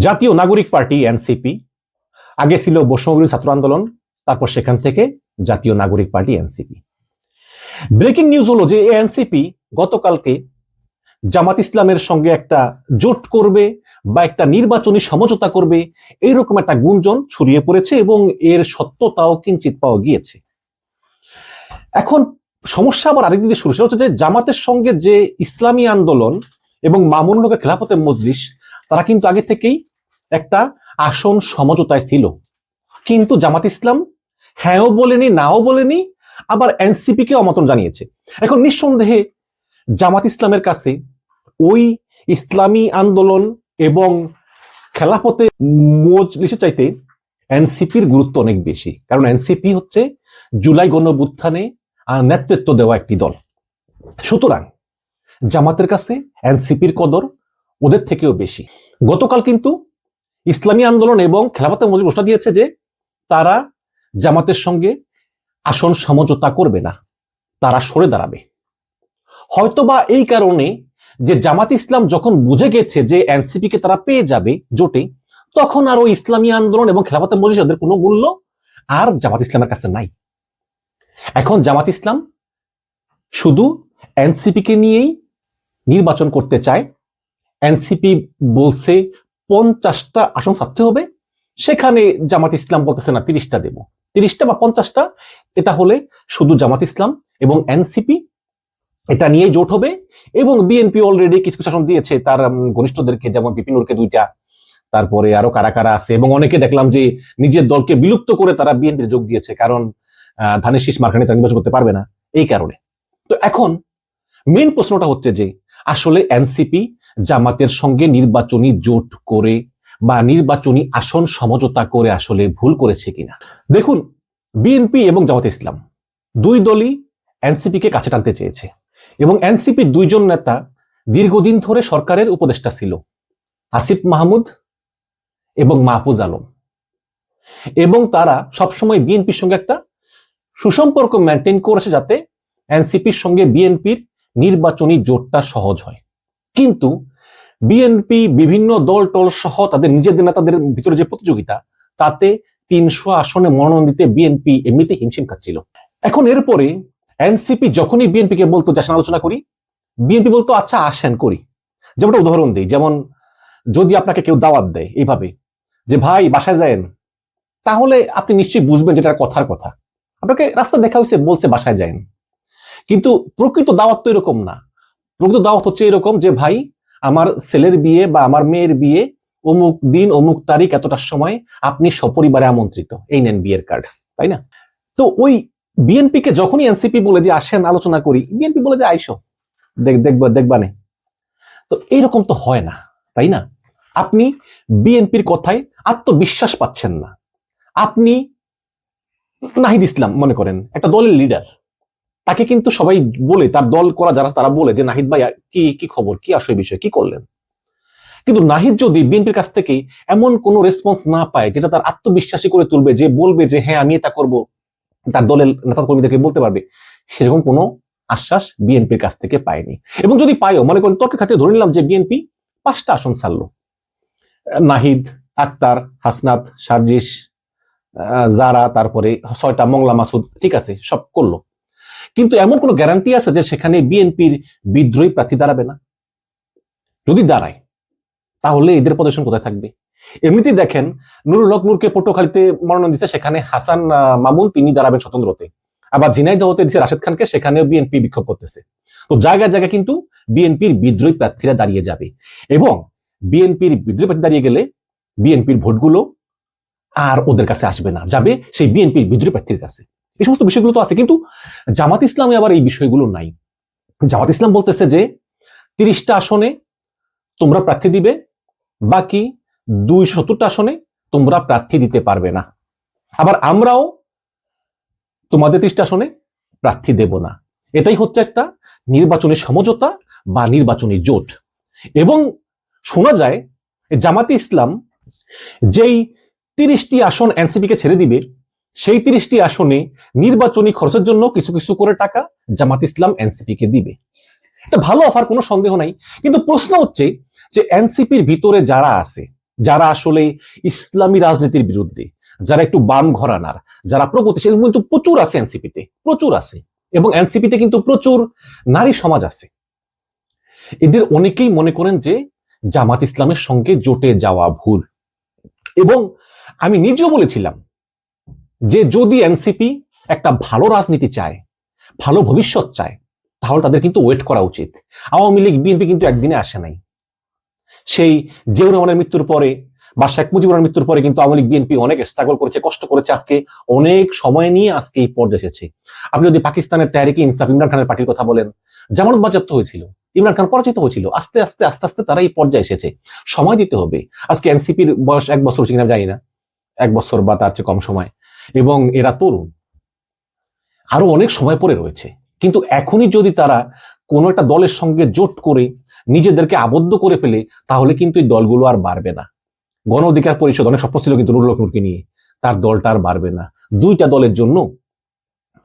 জাতীয় নাগরিক party, NCP. আগে ছিল বৈষম্যবিরোধী ছাত্র আন্দোলন, তারপর সেখান থেকে জাতীয় নাগরিক পার্টি, এনসিপি। ব্রেকিং নিউজ হলো যে এনসিপি গতকালকে জামাত ইসলামের সঙ্গে একটা জোট করবে বা একটা নির্বাচনী সমঝোতা করবে, এইরকম একটা গুঞ্জন ছড়িয়ে পড়েছে এবং এর সত্যতাও কিঞ্চিত পাওয়া গিয়েছে। এখন সমস্যা আবার আরেক দিকে শুরু হচ্ছে যে জামাতের সঙ্গে যে ইসলামী আন্দোলন এবং মামুন খেলাফতের মজলিস তারা কিন্তু আগে থেকেই একটা আসন সমঝোতায় ছিল। কিন্তু জামাত ইসলাম হ্যাঁও বলেনি, নাও বলেনি, আবার এনসিপি কে আমন্ত্রণ জানিয়েছে। এখন নিঃসন্দেহে জামাত ইসলামের কাছে ওই ইসলামী আন্দোলন এবং খেলাফতে মজলিসের চাইতে এনসিপির গুরুত্ব অনেক বেশি। কারণ এনসিপি হচ্ছে জুলাই গণবুত্থানে নেতৃত্ব দেওয়া একটি দল। সুতরাং জামাতের কাছে এনসিপির কদর ওদের থেকেও বেশি। গতকাল কিন্তু ইসলামী আন্দোলন এবং খেলাফতের মজলিস ঘোষণা দিয়েছে যে তারা জামাতের সঙ্গে আসন সমঝোতা করবে না, তারা সরে দাঁড়াবে। হয়তোবা এই কারণে যে জামাত ইসলাম যখন বুঝে গেছে যে এনসিপি কে তারা পেয়ে যাবে জোটে, তখন আর ওই ইসলামী আন্দোলন এবং খেলাফতের মজলিস ওদের কোনো মূল্য আর জামাত ইসলামের কাছে নাই। এখন জামাত ইসলাম শুধু এনসিপি কে নিয়েই নির্বাচন করতে চায় এনসিপি বলছে পঞ্চাশটা আসন ছাড়তে হবে। সেখানে জামাত ইসলাম বলতেছে না, তিরিশটা দেব। তিরিশটা বা পঞ্চাশটা, এটা হলে শুধু জামাত ইসলাম এবং এনসিপি, এটা নিয়ে জোট হবে এবং বিএনপি অলরেডি কিছু আসন দিয়েছে। তার ঘনিষ্ঠদেরকে যেমন বিপিনুরকে দুইটা, তারপরে আরও কারা কারা আছে এবং অনেকে দেখলাম যে নিজের দলকে বিলুপ্ত করে তারা বিএনপির যোগ দিয়েছে কারণ ধানের শীষ মার্কানি তারা নির্বাচন করতে পারবে না। এই কারণে। তো এখন মেন প্রশ্নটা হচ্ছে যে, আসলে এনসিপি জামাতের সঙ্গে নির্বাচনী জোট করে বা নির্বাচনী আসন সমঝোতা করে আসলে ভুল করেছে কিনা? দেখুন, বিএনপি এবং জামাত ইসলাম দুই দলই এনসিপি কে কাছে টানতে চেয়েছে এবং এনসিপি দুইজন নেতা দীর্ঘদিন ধরে সরকারের উপদেষ্টা ছিল, আসিফ মাহমুদ এবং মাহফুজ আলম। এবং তারা সবসময় বিএনপির সঙ্গে একটা সুসম্পর্ক মেনটেন করেছে যাতে এনসিপির সঙ্গে বিএনপির নির্বাচনী জোটটা সহজ হয়। কিন্তু বিএনপি বিভিন্ন দল, টল সহ তাদের নিজেদের নেতাদের ভিতরে যে প্রতিযোগিতা, তাতে তিনশো আসনে মনোনয়ন দিতে বিএনপি এমনিতে হিমশিম খাচ্ছিল। এখন এরপরে এনসিপি যখনই বিএনপি কে বলতো যাসন আলোচনা করি। বিএনপি বলতো আচ্ছা আসেন, করি। যেমন উদাহরণ দিই, যেমন যদি আপনাকে কেউ দাওয়াত দেয় এইভাবে যে, ভাই, বাসায় যায়েন। তাহলে আপনি নিশ্চয়ই বুঝবেন যেটা কথার কথা। আপনাকে রাস্তা দেখা হয়েছে, বলছে, বাসায় যায়েন। কিন্তু প্রকৃত দাওয়াত তো এরকম না। প্রকৃত দাওয়াত হচ্ছে এরকম যে, ভাই, আমার ছেলের বিয়ে বা আমার মেয়ের বিয়ে অমুক দিন, অমুক তারিখ, এতটার সময় আপনি সপরিবারে আমন্ত্রিত। এই নেন বিয়ের কার্ড। তাই না? তো ওই বিএনপি কে যখনই এনসিপি বলে যে, আসেন, আলোচনা করি। বিএনপি বলে যে, আইসো, দেখ, দেখবা দেখবানে তো এইরকম তো হয় না, তাই না? আপনি বিএনপির কথায় আত্মবিশ্বাস পাচ্ছেন না। আপনি নাহিদ ইসলাম মনে করেন, একটা দলের লিডার তাকে কিন্তু সবাই বলে, তার দল করা যারা তারা বলে যে, নাহিদ ভাই কি কি খবর? কি আসলে বিষয়? কি করলেন? কিন্তু নাহিদ যদি বিএনপির কাছ থেকে এমন কোনো রেসপন্স না পায়, যেটা তার আত্মবিশ্বাসী করে তুলবে, যে বলবে যে হ্যাঁ আমি এটা করব তার দলের নেতা কর্মীদেরকে বলতে পারবে, সেরকম কোনো আশ্বাস বিএনপির কাছ থেকে পায়নি। এবং যদি পায়ও, মনে করেন তর্কের খাতে ধরে নিলাম যে, বিএনপি পাঁচটা আসন ছাড়লো। নাহিদ, আক্তার, হাসনাত, সার্জিস জারা, তারপরে ছয়টা, মংলা, মাসুদ, ঠিক আছে, সব করল। কিন্তু এমন কোনো গ্যারান্টি আছে যে সেখানে বিএনপির বিদ্রোহী প্রার্থী দাঁড়াবে না? যদি দাঁড়ায়, তাহলে এদের প্রদর্শন কোথায় থাকবে? এমনিতেই দেখেন, নুরুল হক নূরকে পটুয়াখালীতে মনোনয়ন দিচ্ছে সেখানে হাসান মামুন তিনি দাঁড়াবেন স্বতন্ত্রতে। আবার ঝিনাইদহতে দিচ্ছে রাশেদ খানকে, সেখানেও বিএনপি বিক্ষোভ করতেছে। তো জায়গায় জায়গায় কিন্তু বিএনপির বিদ্রোহী প্রার্থীরা দাঁড়িয়ে যাবে। এবং বিএনপির বিদ্রোহী প্রার্থী দাঁড়িয়ে গেলে বিএনপির ভোটগুলো আর ওদের কাছে আসবে না, যাবে সেই বিএনপির বিদ্রোহী প্রার্থীর কাছে। এই সমস্ত বিষয়গুলো তো আছে, কিন্তু জামাত ইসলামে আবার এই বিষয়গুলো নাই। জামাত ইসলাম বলতেছে যে, তিরিশটা আসনে তোমরা প্রার্থী দিবে, বাকি দুই সত্তরটা আসনে তোমরা প্রার্থী দিতে পারবে না। আবার আমরাও তোমাদের ত্রিশটা আসনে প্রার্থী দেব না। এটাই হচ্ছে একটা নির্বাচনী সমঝোতা বা নির্বাচনী জোট। এবং শোনা যায়, জামাতে ইসলাম যেই তিরিশটি আসন এনসিপি কে ছেড়ে দিবে সেই তিরিশটি আসনে নির্বাচনী খরচের জন্য কিছু কিছু করে টাকা জামাত ইসলাম এনসিপি কে দিবে। এটা ভালো অফার, কোনো সন্দেহ নাই। কিন্তু প্রশ্ন হচ্ছে যে এনসিপির ভিতরে যারা আছে, যারা আসলে ইসলামী রাজনীতির বিরুদ্ধে, যারা একটু বাম ঘরানার, যারা প্রগতিশীল কিন্তু প্রচুর আছে এনসিপিতে, প্রচুর আছে। এবং এনসিপিতে কিন্তু প্রচুর নারী সমাজ আছে। এদের অনেকেই মনে করেন যে জামাত ইসলামের সঙ্গে জোটে যাওয়া ভুল। এবং আমি নিজেও বলেছিলাম যে যদি এনসিপি একটা ভালো রাজনীতি চায়, ভালো ভবিষ্যৎ চায়, তাহলে তাদের কিন্তু ওয়েট করা উচিত। আওয়ামী লীগ, বিএনপি কিন্তু একদিনে আসে নাই। সেই জিয়াউর রহমানের মৃত্যুর পরে বা শেখ মুজিবুর মৃত্যুর পরে কিন্তু আওয়ামী লীগ, বিএনপি অনেক স্ট্রাগল করেছে, কষ্ট করেছে, আজকে অনেক সময় নিয়ে আজকে এই পর্যায়ে এসেছে। আপনি যদি পাকিস্তানের তারিকে ইনসাফ, ইমরান খানের পার্টির কথা বলেন যেমন বাজেয়াপ্ত হয়েছিল, ইমরান খান পরাজিত হয়েছিল, আস্তে আস্তে আস্তে আস্তে তারা এই পর্যায়ে এসেছে। সময় দিতে হবে। আজকে এনসিপির বয়স এক বছর হচ্ছে কিনা জানি না, এক বছর বা তার চেয়ে কম সময়। এবং এরা তরুণ। আরও অনেক সময় পরে রয়েছে। কিন্তু এখনই যদি তারা কোনো একটা দলের সঙ্গে জোট করে নিজেদেরকে আবদ্ধ করে ফেলে, তাহলে কিন্তু এই দলগুলো আর বাড়বে না। গণ অধিকার পরিষদ, অনেক স্বপ্ন ছিল কিন্তু নুরুল নূরকে নিয়ে। তার দলটা আর বাড়বে না। দুইটা দলের জন্য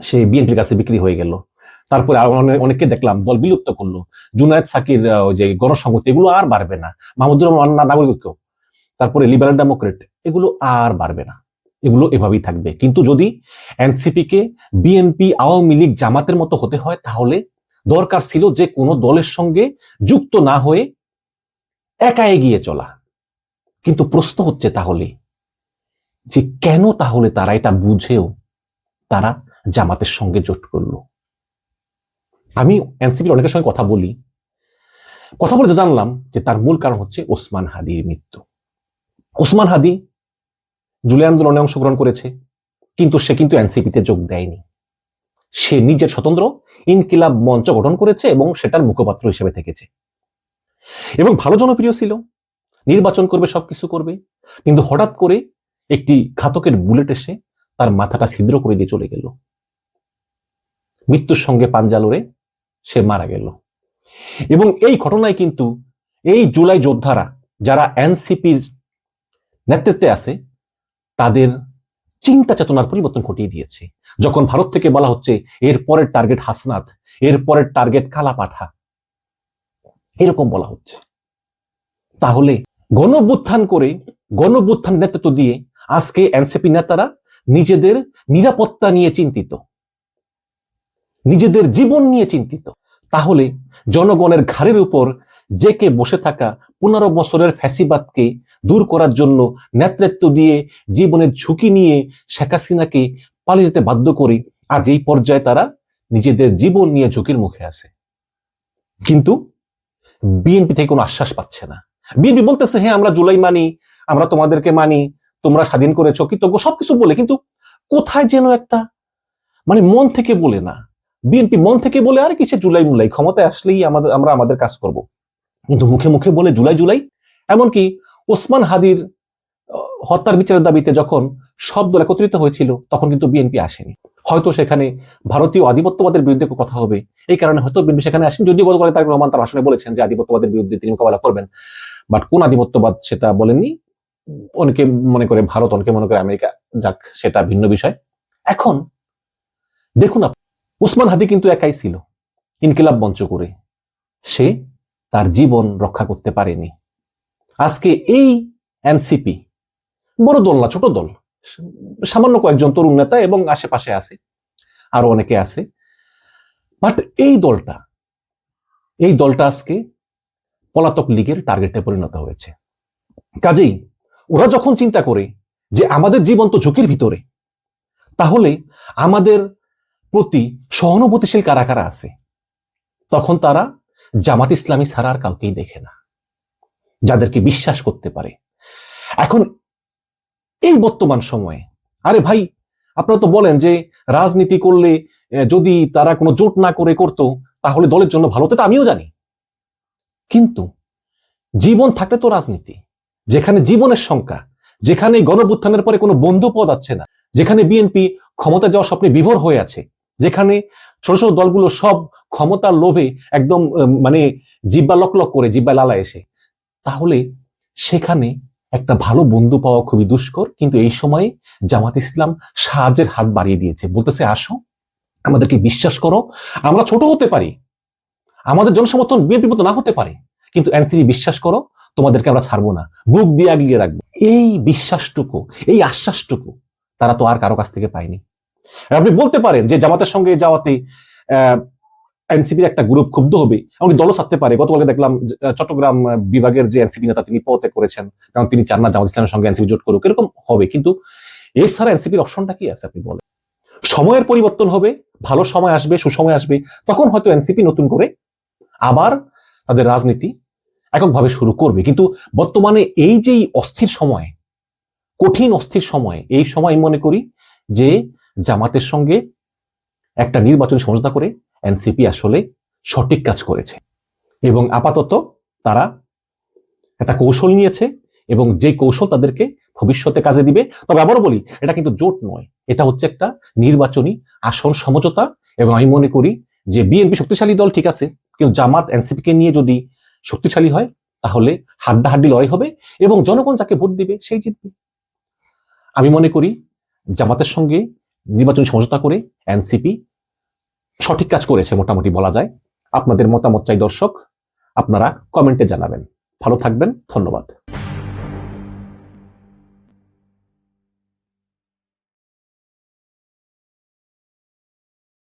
সে বিএনপির কাছে বিক্রি হয়ে গেল। তারপরে আরও অনেক- অনেককে দেখলাম, দল বিলুপ্ত করল। জুনায়দ সাকির যে গণসংহতি, এগুলো আর বাড়বে না। মাহমুদুর রহমান, না- নাগরিক তারপরে লিবারেল ডেমোক্রেট, এগুলো আর বাড়বে না। এগুলো এভাবেই থাকবে। কিন্তু যদি এনসিপি কে বিএনপি আওয়ামী লীগ জামাতের মতো হতে হয়, তাহলে দরকার ছিল যে কোনো দলের সঙ্গে যুক্ত না হয়ে একা এগিয়ে চলা। কিন্তু প্রশ্ন হচ্ছে তাহলে যে কেন তাহলে তারা এটা বুঝেও তারা জামাতের সঙ্গে জোট করল? আমি এনসিপির অনেকের সঙ্গে কথা বলি। কথা বলে যা জানলাম যে তার মূল কারণ হচ্ছে ওসমান হাদির মৃত্যু। ওসমান হাদি জুলাই আন্দোলনে অংশগ্রহণ করেছে, কিন্তু সে কিন্তু এনসিপিতে যোগ দেয়নি। সে নিজের স্বতন্ত্র ইনকিলাব মঞ্চ গঠন করেছে এবং সেটার মুখপাত্র হিসেবে থেকেছে। এবং ভালো জনপ্রিয় ছিল, নির্বাচন করবে, সবকিছু করবে, কিন্তু হঠাৎ করে একটি ঘাতকের বুলেট এসে তার মাথাটা ছিদ্র করে দিয়ে চলে গেল। মৃত্যুর সঙ্গে পাঞ্জা লড়ে সে মারা গেল। এবং এই ঘটনায় কিন্তু এই জুলাই যোদ্ধারা যারা এনসিপির নেতৃত্বে আছে তাদের চিন্তা চেতনার পরিবর্তন ঘটিয়ে দিয়েছে। যখন ভারত থেকে বলা হচ্ছে, এর পরের টার্গেট হাসনাত, এর পরের টার্গেট কালাপাঠা। এরকম বলা হচ্ছে। তাহলে গণভ্যুত্থান করে গণভ্যুত্থান নেতৃত্ব দিয়ে আজকে এনসিপি নেতারা নিজেদের নিরাপত্তা নিয়ে চিন্তিত। নিজেদের জীবন নিয়ে চিন্তিত। তাহলে জনগণের ঘাড়ের উপর জেকে বসে থাকা পনেরো বছরের ফ্যাসিবাদকে দূর করার জন্য নেতৃত্ব দিয়ে জীবনের ঝুঁকি নিয়ে শেখ হাসিনাকে পালিয়ে যেতে বাধ্য করে আজ এই পর্যায়ে তারা নিজেদের জীবন নিয়ে ঝুঁকির মুখে আছে। কিন্তু বিএনপি থেকে কোনো আশ্বাস পাচ্ছে না। বিএনপি বলতেছে হ্যাঁ আমরা জুলাই মানি, আমরা তোমাদেরকে মানি, তোমরা স্বাধীন করেছ, কৃতজ্ঞ, সবকিছু বলে, কিন্তু কোথায় যেন একটা মানে মন থেকে বলে না। বিএনপি মন থেকে বলে, আর কিছু জুলাই মুলাই ক্ষমতায় আসলেই আমাদের, আমরা আমাদের কাজ করব। কিন্তু মুখে মুখে বলে জুলাই জুলাই। এমনকি ওসমান হাদির হত্যার বিচারের দাবিতে যখন সব দল একত্রিত হয়েছিল, তখন কিন্তু বিএনপি আসেনি। হয়তো সেখানে ভারতীয় আধিপত্যবাদের বিরুদ্ধে কথা হবে। এই কারণে হয়তো বিএনপি সেখানে আসেন। যদিও গতকাল তারেক রহমান তার ভাষণে বলেছেন যে আধিপত্যবাদের বিরুদ্ধে তিনি মোকাবেলা করবেন। বাট কোন আধিপত্যবাদ সেটা বলেননি। অনেকে মনে করে ভারত, অনেকে মনে করে আমেরিকা। যাক, সেটা ভিন্ন বিষয়। এখন দেখুন উসমান হাদি কিন্তু একাই ছিল। ইনকিলাব মঞ্চ করে। সে তার জীবন রক্ষা করতে পারেনি। আজকে এই এনসিপি বড় দল না, ছোট দল। সামান্য কয়েকজন তরুণ নেতা এবং আশেপাশে আছে, আরও অনেকে আছে। বাট এই দলটা এই দলটা আজকে পলাতক লীগের টার্গেটে পরিণত হয়েছে। কাজেই ওরা যখন চিন্তা করে যে আমাদের জীবন তো ঝুঁকির ভিতরে, তাহলে আমাদের প্রতি সহানুভূতিশীল কারা কারা আছে? তখন তারা জামাত ইসলামী ছাড়া আর কাউকেই দেখে না, যাদেরকে বিশ্বাস করতে পারে। এখন এই বর্তমান সময়ে, আরে ভাই, আপনারা তো বলেন যে রাজনীতি করলে যদি তারা কোনো জোট না করে করতো, তাহলে দলের জন্য ভালো এটা আমিও জানি। কিন্তু জীবন থাকলে তো রাজনীতি, যেখানে জীবনের সংখ্যা, যেখানে গণভুত্থানের পরে কোনো বন্ধু পদ আছে না, যেখানে বিএনপি ক্ষমতা যাওয়ার স্বপ্নে বিভোর হয়ে আছে, যেখানে ছোট ছোট দলগুলো সব ক্ষমতার লোভে একদম মানে জিব্বা লক লক করে জিব্বা লালা এসে। তাহলে সেখানে একটা ভালো বন্ধু পাওয়া খুবই দুষ্কর, কিন্তু এই সময়ে জামাত ইসলাম সাহায্যের হাত বাড়িয়ে দিয়েছে। বলতেছে, আসো, আমাদেরকে বিশ্বাস করো, আমরা ছোট হতে পারি, আমাদের জনসমর্থন বিএনপি মতো না হতে পারে, কিন্তু এনসিপি বিশ্বাস করো, তোমাদেরকে আমরা ছাড়বো না, বুক দিয়ে আগলিয়ে রাখব। এই বিশ্বাসটুকু, এই আশ্বাসটুকু তারা তো আর কারও কাছ থেকে পায়নি। আপনি বলতে পারেন যে জামাতের সঙ্গে যাওয়াতে এনসিপির একটা গ্রুপ ক্ষুব্ধ হবে। এমনকি দলও ছাড়তে পারে। গতকালকে দেখলাম চট্টগ্রাম বিভাগের যে এনসিপি নেতা তিনি পদত্যাগ করেছেন, কারণ তিনি চান না জামাত ইসলামের সঙ্গে এনসিপি জোট করুক। এরকম হবে, কিন্তু এছাড়া এনসিপির অপশনটা কি আছে আপনি বলেন? সময়ের পরিবর্তন হবে, ভালো সময় আসবে, সুসময় আসবে, তখন হয়তো এনসিপি নতুন করে আবার তাদের রাজনীতি এককভাবে শুরু করবে। কিন্তু বর্তমানে এই যে অস্থির সময়, কঠিন অস্থির সময়, এই সময় মনে করি যে জামাতের সঙ্গে একটা নির্বাচনী সমঝোতা করে এনসিপি আসলে সঠিক কাজ করেছে। এবং আপাতত তারা একটা কৌশল নিয়েছে এবং যে কৌশল তাদেরকে ভবিষ্যতে কাজে দিবে, তবে আবারও বলি, এটা কিন্তু জোট নয়। এটা হচ্ছে একটা নির্বাচনী আসন সমঝোতা এবং আমি মনে করি যে বিএনপি শক্তিশালী দল ঠিক আছে, কিন্তু জামাত এনসিপি কে নিয়ে যদি শক্তিশালী হয়, তাহলে হাড্ডাহাড্ডি লড়াই হবে এবং জনগণ যাকে ভোট দিবে সেই জিতবে। আমি মনে করি জামাতের সঙ্গে নির্বাচনী সমঝোতা করে এনসিপি সঠিক কাজ করেছে মোটামুটি বলা যায়। আপনাদের মতামত চাই দর্শক, আপনারা কমেন্টে জানাবেন। ভালো থাকবেন, ধন্যবাদ।